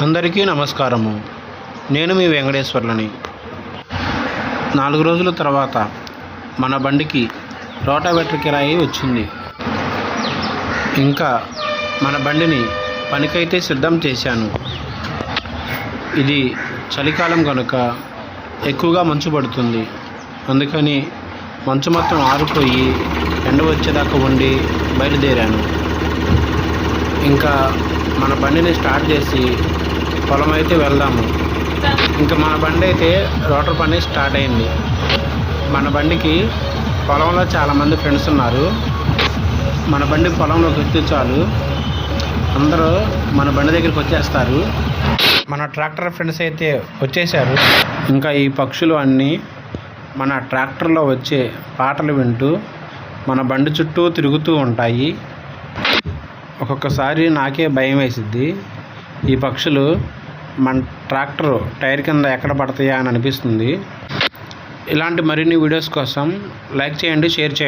అందరికీ నమస్కారము. నేను మీ వెంకటేశ్వర్లని. నాలుగు రోజుల తర్వాత మన బండికి రోటావెటర్ కిరాయి వచ్చింది. ఇంకా మన బండిని పనికైతే సిద్ధం చేశాను. ఇది చలికాలం కనుక ఎక్కువగా మంచు పడుతుంది. అందుకని మంచు మొత్తం ఆరిపోయి ఎండ వచ్చేదాకా ఉండి బయలుదేరాను. ఇంకా మన బండిని స్టార్ట్ చేసి పొలం అయితే వెళ్దాము. ఇంకా మన బండి అయితే రోటర్ పని స్టార్ట్ అయింది. మన బండికి పొలంలో చాలామంది ఫ్రెండ్స్ ఉన్నారు. మన బండి పొలంలోకి ఎత్తే చాలు. అందరూ మన బండి దగ్గరికి వచ్చేస్తారు. మన ట్రాక్టర్ ఫ్రెండ్స్ అయితే వచ్చేసారు ఇంకా ఈ పక్షులు అన్నీ మన ట్రాక్టర్లో వచ్చే పాటలు వింటూ మన బండి చుట్టూ తిరుగుతూ ఉంటాయి. ఒక్కొక్కసారి నాకే భయం వేసిద్ది. ఈ పక్షులు మన ట్రాక్టర్ టైర్ కింద ఎక్కడ పడతాయా అని అనిపిస్తుంది. ఇలాంటి మరిన్ని వీడియోస్ కోసం లైక్ చేయండి షేర్ చేయండి.